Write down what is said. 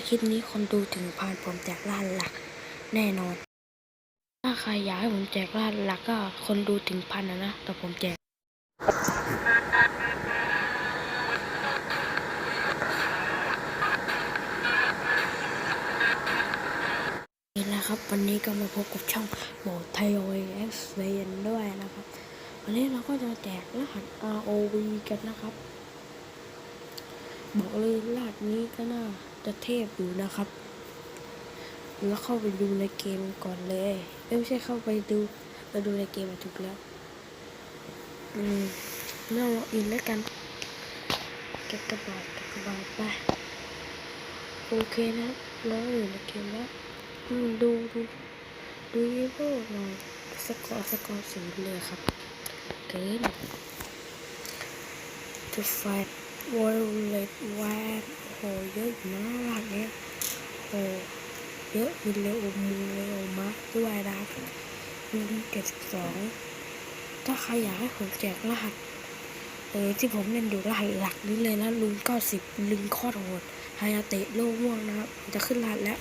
าคลิปนี้คนดูถึงพันผมแจกล้านหลัก แน่นอน ถ้าใครอยากให้ผมแจกล้านหลักก็คนดูถึงพันนะนะแต่ผมแจกนี่นะครับ วันนี้ก็มาพบกับช่องโหมดไทยโอเอ็กซ์เวนด้วยนะครับ วันนี้เราก็จะแจกรหัส ROV กันนะครับ บอกเลยรหัสนี้ก็น่าจะเทพอยู่นะครับ แล้วเข้าไปดูในเกมก่อนเลยเอ้ไม่ใช่เข้าไปดูไปดูในเกมถูกแล้ว อืมเริ่มล็อกอินแล้วกันเก็บกระบาดเก็บกระบาดไปโอเคนะแล้วอยู่ในเกมแล้วอืมดูดูดูยี่ห้อหน่อยสกอร์สกอร์ศูนย์เลยครับเกินจะแฟด วอลเลตแวดโหเยอะมากเนี่ยโหเยอะมีเลโอมูเลโอมาด้วยนะครับลุงเจ็ดสิบสองถ้าใครอยากให้ผมแจกรหัสเออที่ผมเล่นอยู่รหัสหลักนี้เลยนะลุงเก้าสิบลุงคอดโหดฮายาเตะโลม่วงนะครับ จะขึ้นรหัสแล้ว